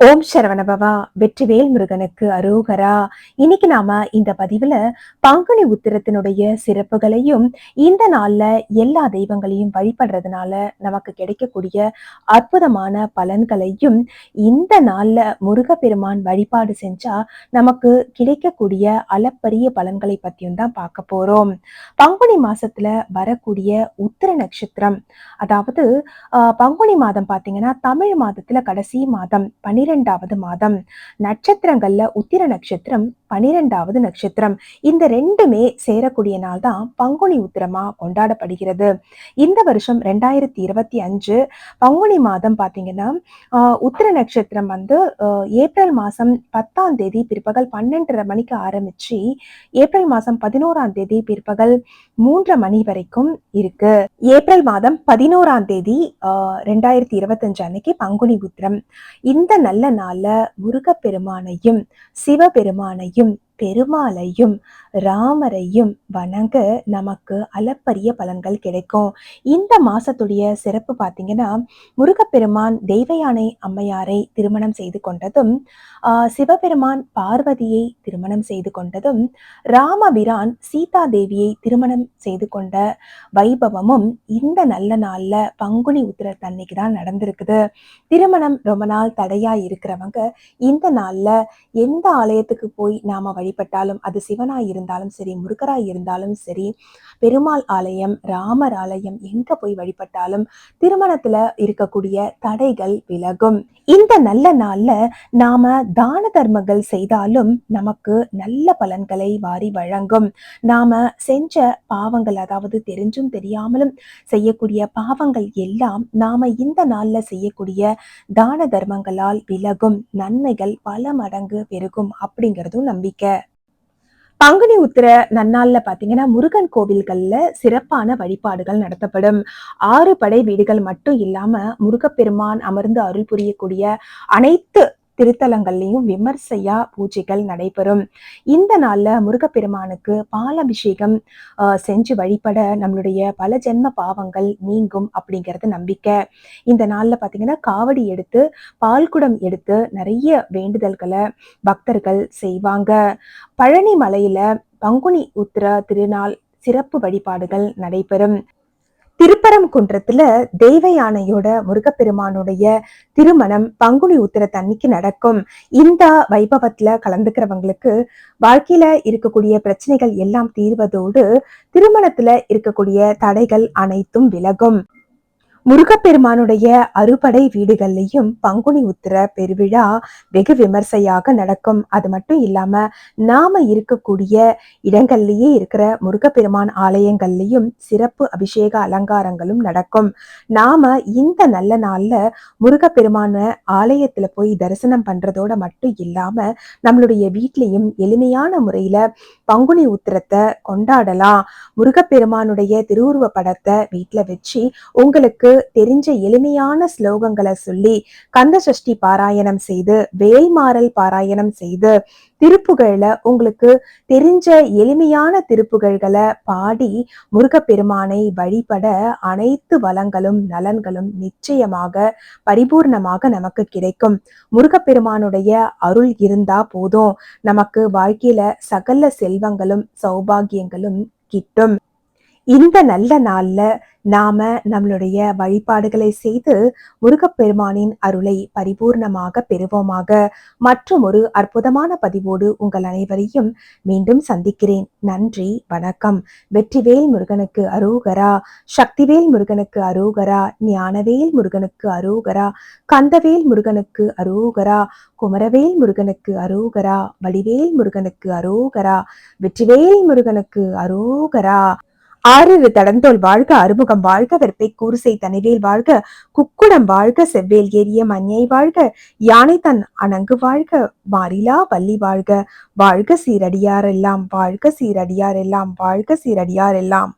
ஓம் சரவணபவா வெற்றிவேல் முருகனுக்கு அரோகரா. இன்னைக்கு நாம இந்த பதிவுல பங்குனி உத்திரத்தினுடைய சிறப்புகளையும் இந்த நாள்ல எல்லா தெய்வங்களையும் வழிபடுறதுனால நமக்கு கிடைக்கக்கூடிய அற்புதமான பலன்களையும் இந்த நாள்ல முருகப்பெருமான் வழிபாடு செஞ்சா நமக்கு கிடைக்கக்கூடிய அளப்பரிய பலன்களை பத்தியும் தான் பார்க்க போறோம். பங்குனி மாசத்துல வரக்கூடிய உத்திர நட்சத்திரம் அதாவது ஆஹ், பங்குனி மாதம் பாத்தீங்கன்னா தமிழ் மாதத்துல கடைசி மாதம் பனிரெண்டாவது மாதம். நட்சத்திரங்கள்ல உத்திர நட்சத்திரம் பனிரெண்டாவது நட்சத்திரம். இந்த ரெண்டுமே சேரக்கூடிய நாள் தான் பங்குனி உத்திரமா கொண்டாடப்படுகிறது. இந்த வருஷம் ரெண்டாயிரத்தி இருபத்தி அஞ்சு பங்குனி மாதம் பாத்தீங்கன்னா உத்திர நட்சத்திரம் வந்து ஏப்ரல் மாசம் பத்தாம் தேதி பிற்பகல் பன்னெண்டரை மணிக்கு ஆரம்பிச்சு ஏப்ரல் மாசம் பதினோராம் தேதி பிற்பகல் மூன்றரை மணி வரைக்கும் இருக்கு. ஏப்ரல் மாதம் பதினோராம் தேதி ஆஹ், ரெண்டாயிரத்தி இருபத்தஞ்சு அன்னைக்கு பங்குனி உத்திரம். இந்த நல்ல நாள்ல முருகப்பெருமானையும் சிவபெருமானையும் பெருமாளையும் ராமரையும் வணங்க நமக்கு அளப்பரிய பலன்கள் கிடைக்கும். இந்த மாசத்துடைய சிறப்பு பார்த்தீங்கன்னா முருகப்பெருமான் தெய்வயானை அம்மையாரை திருமணம் செய்து கொண்டதும் ஆஹ், சிவபெருமான் பார்வதியை திருமணம் செய்து கொண்டதும் ராமபிரான் சீதா தேவியை திருமணம் செய்து கொண்ட வைபவமும் இந்த நல்ல நாள்ல பங்குனி உத்திரத்தன்னைக்கு தான் நடந்திருக்குது. திருமணம் ரொம்ப நாள் தடையா இருக்கிறவங்க இந்த நாள்ல எந்த ஆலயத்துக்கு போய் நாம வழிபட்டாலும் அது சிவனாய் இருந்தாலும் இருந்தாலும் சரி முருகராய் இருந்தாலும் சரி பெருமாள் ஆலயம் ராமர் ஆலயம் எங்க போய் வழிபட்டாலும் திருமணத்துல இருக்கக்கூடிய தடைகள் விலகும். இந்த நல்ல நாள்ல நாம தான தர்மங்கள் செய்தாலும் நமக்கு நல்ல பலன்களை வாரி வழங்கும். நாம செஞ்ச பாவங்கள் அதாவது தெரிஞ்சும் தெரியாமலும் செய்யக்கூடிய பாவங்கள் எல்லாம் நாம இந்த நாள்ல செய்யக்கூடிய தான தர்மங்களால் விலகும். நன்மைகள் பல மடங்கு பெருகும் அப்படிங்கிறதும் நம்பிக்கை. பங்குனி உத்திர நன்னாள்ல பாத்தீங்கன்னா முருகன் கோவில்கள்ல சிறப்பான வழிபாடுகள் நடத்தப்படும். ஆறு படை வீடுகள் மட்டும் இல்லாம முருகப்பெருமான் அமர்ந்து அருள் புரியக்கூடிய அனைத்து திருத்தலங்கள்லையும் விமர்சையா பூஜைகள் நடைபெறும். இந்த நாள்ல முருகப்பெருமானுக்கு பாலாபிஷேகம் செஞ்சு வழிபட நம்மளுடைய பல ஜென்ம பாவங்கள் நீங்கும் அப்படிங்கிறது நம்பிக்கை. இந்த நாள்ல பாத்தீங்கன்னா காவடி எடுத்து பால்குடம் எடுத்து நிறைய வேண்டுதல்களை பக்தர்கள் செய்வாங்க. பழனி மலையில பங்குனி உத்திர திருநாள் சிறப்பு வழிபாடுகள் நடைபெறும். திருப்பரங்குன்றத்துல தெய்வ யானையோட முருகப்பெருமானுடைய திருமணம் பங்குனி உத்திரத்தன்னைக்கு நடக்கும். இந்த வைபவத்துல கலந்துக்கிறவங்களுக்கு வாழ்க்கையில இருக்கக்கூடிய பிரச்சனைகள் எல்லாம் தீர்வதோடு திருமணத்துல இருக்கக்கூடிய தடைகள் அனைத்தும் விலகும். முருகப்பெருமானுடைய அறுபடை வீடுகள்லையும் பங்குனி உத்திர பெருவிழா வெகு விமர்சையாக நடக்கும். அது மட்டும் இல்லாம நாம இருக்கக்கூடிய இடங்கள்லயே இருக்கிற முருகப்பெருமான் ஆலயங்கள்லயும் சிறப்பு அபிஷேக அலங்காரங்களும் நடக்கும். நாம இந்த நல்ல நாள்ல முருகப்பெருமான ஆலயத்துல போய் தரிசனம் பண்றதோட மட்டும் இல்லாம நம்மளுடைய வீட்லயும் எளிமையான முறையில பங்குனி உத்திரத்தை கொண்டாடலாம். முருகப்பெருமானுடைய திருவுருவ படத்தை வீட்டுல வச்சு உங்களுக்கு தெரிஞ்ச எளிமையான ஸ்லோகங்களை சொல்லி கந்த சஷ்டி பாராயணம் செய்து வேல்மாறல் பாராயணம் செய்து திருப்புகழ்ல உங்களுக்கு தெரிஞ்ச எளிமையான திருப்புகழ்களை பாடி முருகப்பெருமானை வழிபட அனைத்து வளங்களும் நலன்களும் நிச்சயமாக பரிபூர்ணமாக நமக்கு கிடைக்கும். முருகப்பெருமானுடைய அருள் இருந்தா போதும். நமக்கு வாழ்க்கையில சகல செல்வங்களும் சௌபாகியங்களும் கிட்டும். இந்த நல்ல நாள்ல நாம நம்மளுடைய வழிபாடுகளை செய்து முருகப்பெருமானின் அருளை பரிபூர்ணமாக பெறுவோமாக. மற்றும் ஒரு அற்புதமான பதிவோடு உங்கள் அனைவரையும் மீண்டும் சந்திக்கிறேன். நன்றி வணக்கம். வெற்றிவேல் முருகனுக்கு அரோகரா சக்திவேல் முருகனுக்கு அரோகரா ஞானவேல் முருகனுக்கு அரோகரா கந்தவேல் முருகனுக்கு அரோகரா குமரவேல் முருகனுக்கு அரோகரா வடிவேல் முருகனுக்கு அரோகரா வெற்றிவேல் முருகனுக்கு அரோகரா. ஆறிரு தடந்தோல் வாழ்க அறுமுகம் வாழ்க வெறுப்பை கூறுசை தனிவேல் வாழ்க குக்குடம் வாழ்க செவ்வேல் ஏறிய மஞ்சை வாழ்க யானை தன் அணங்கு வாழ்க மாறிலா வள்ளி வாழ்க. வாழ்க சீரடியாரெல்லாம் வாழ்க சீரடியாரெல்லாம் வாழ்க சீரடியாரெல்லாம்.